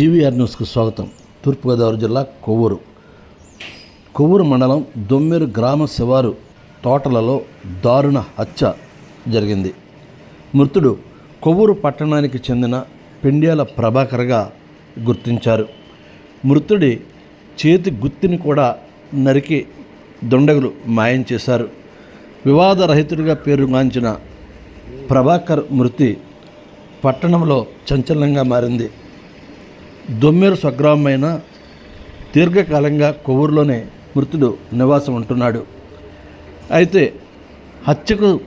GVR న్యూస్కు స్వాగతం. తూర్పుగోదావరి జిల్లా కొవ్వూరు. కొవ్వూరు మండలం దొమ్మెరు గ్రామ శివారు తోటలలో దారుణ హత్య జరిగింది. మృతుడు కొవ్వూరు పట్టణానికి చెందిన పెండ్యాల ప్రభాకర్గా గుర్తించారు. మృతుడి చేతి గుత్తిని కూడా నరికి దొండగులు మాయం చేశారు. వివాదరహితుడిగా పేరుగాంచిన ప్రభాకర్ మృతి పట్టణంలో చంచలంగా మారింది. దొమ్మెరు స్వగ్రామమైన దీర్ఘకాలంగా కొవ్వూరులోనే మృతుడు నివాసం ఉంటున్నాడు. అయితే హత్యకు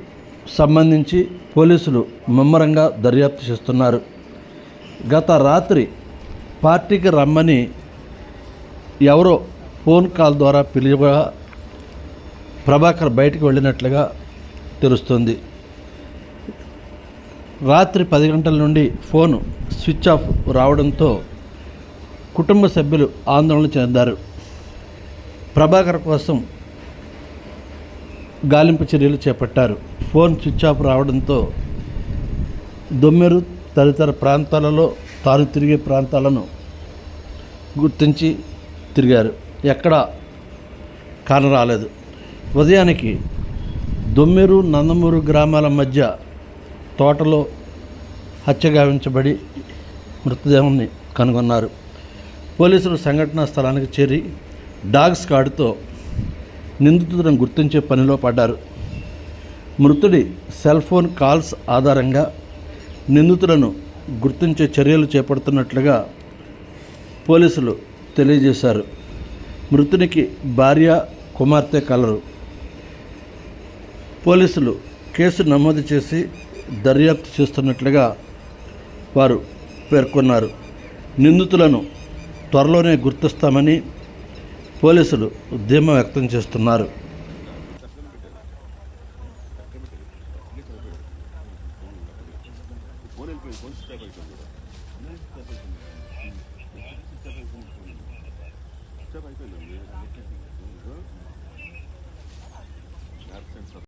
సంబంధించి పోలీసులు ముమ్మరంగా దర్యాప్తు చేస్తున్నారు. గత రాత్రి పార్టీకి రమ్మని ఎవరో ఫోన్ కాల్ ద్వారా పిలువగా ప్రభాకర్ బయటకు వెళ్ళినట్లుగా తెలుస్తుంది. రాత్రి పది గంటల నుండి ఫోన్ స్విచ్ ఆఫ్ రావడంతో కుటుంబ సభ్యులు ఆందోళన చెందారు. ప్రభాకర్ కోసం గాలింపు చర్యలు చేపట్టారు. ఫోన్ స్విచ్ ఆఫ్ రావడంతో దొమ్మెరు తదితర ప్రాంతాలలో తాను తిరిగే ప్రాంతాలను గుర్తించి తిరిగారు. ఎక్కడ కానరాలేదు ఉదయానికి దొమ్మెరు నందమూరు గ్రామాల మధ్య తోటలో హత్య గావించబడి మృతదేహాన్ని కనుగొన్నారు. పోలీసులు సంఘటనా స్థలానికి చేరి డాగ్ స్కాడ్తో నిందితులను గుర్తించే పనిలో పడ్డారు. మృతుడి సెల్ ఫోన్ కాల్స్ ఆధారంగా నిందితులను గుర్తించే చర్యలు చేపడుతున్నట్లుగా పోలీసులు తెలియజేశారు. మృతునికి భార్య కుమార్తె కలరు. పోలీసులు కేసు నమోదు చేసి దర్యాప్తు చేస్తున్నట్లుగా వారు పేర్కొన్నారు. నిందితులను త్వరలోనే గుర్తిస్తామని పోలీసులు ఉద్యమం వ్యక్తం చేస్తున్నారు.